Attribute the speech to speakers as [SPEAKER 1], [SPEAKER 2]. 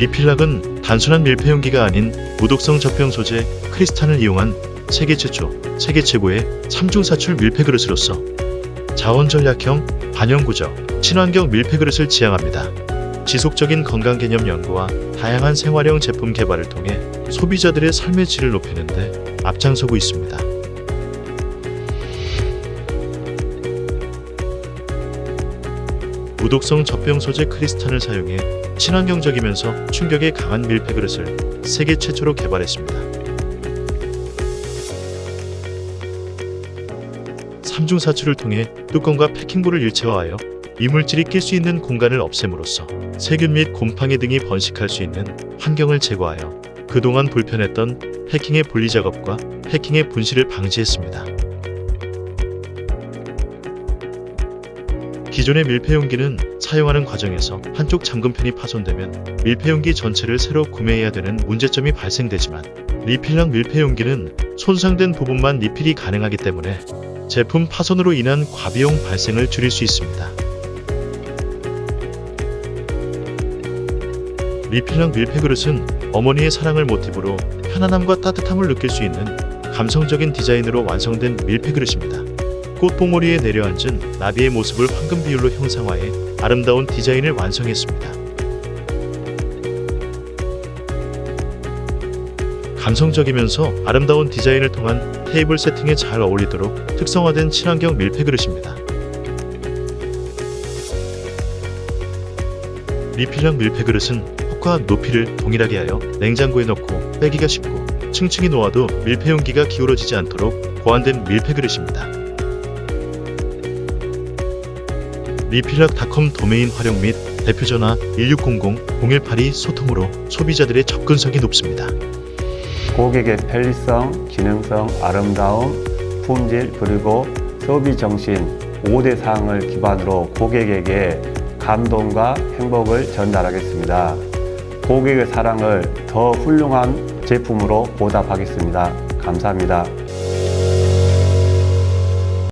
[SPEAKER 1] 리필락은 단순한 밀폐용기가 아닌 무독성 접병 소재 크리스탄을 이용한 세계 최초, 세계 최고의 3중 사출 밀폐 그릇으로서 자원 전략형, 반영구적, 친환경 밀폐 그릇을 지향합니다. 지속적인 건강 개념 연구와 다양한 생활형 제품 개발을 통해 소비자들의 삶의 질을 높이는 데 앞장서고 있습니다. 무독성 젖병 소재 크리스탄을 사용해 친환경적이면서 충격에 강한 밀폐 그릇을 세계 최초로 개발했습니다. 3중 사출을 통해 뚜껑과 패킹볼을 일체화하여 이물질이 낄 수 있는 공간을 없앰으로써 세균 및 곰팡이 등이 번식할 수 있는 환경을 제거하여 그동안 불편했던 패킹의 분리 작업과 패킹의 분실을 방지했습니다. 기존의 밀폐용기는 사용하는 과정에서 한쪽 잠금팬이 파손되면 밀폐용기 전체를 새로 구매해야 되는 문제점이 발생되지만 리필형 밀폐용기는 손상된 부분만 리필이 가능하기 때문에 제품 파손으로 인한 과비용 발생을 줄일 수 있습니다. 리필형 밀폐 그릇은 어머니의 사랑을 모티브로 편안함과 따뜻함을 느낄 수 있는 감성적인 디자인으로 완성된 밀폐 그릇입니다. 꽃봉오리에 내려앉은 나비의 모습을 황금 비율로 형상화해 아름다운 디자인을 완성했습니다. 감성적이면서 아름다운 디자인을 통한 테이블 세팅에 잘 어울리도록 특성화된 친환경 밀폐 그릇입니다. 리필형 밀폐 그릇은 폭과 높이를 동일하게 하여 냉장고에 넣고 빼기가 쉽고 층층이 놓아도 밀폐 용기가 기울어지지 않도록 보완된 밀폐 그릇입니다. 리필락닷컴 도메인 활용 및 대표 전화 1600-0182 소통으로 소비자들의 접근성이 높습니다.
[SPEAKER 2] 고객의 편리성, 기능성, 아름다움, 품질 그리고 소비 정신 5대 사항을 기반으로 고객에게 감동과 행복을 전달하겠습니다. 고객의 사랑을 더 훌륭한 제품으로 보답하겠습니다. 감사합니다.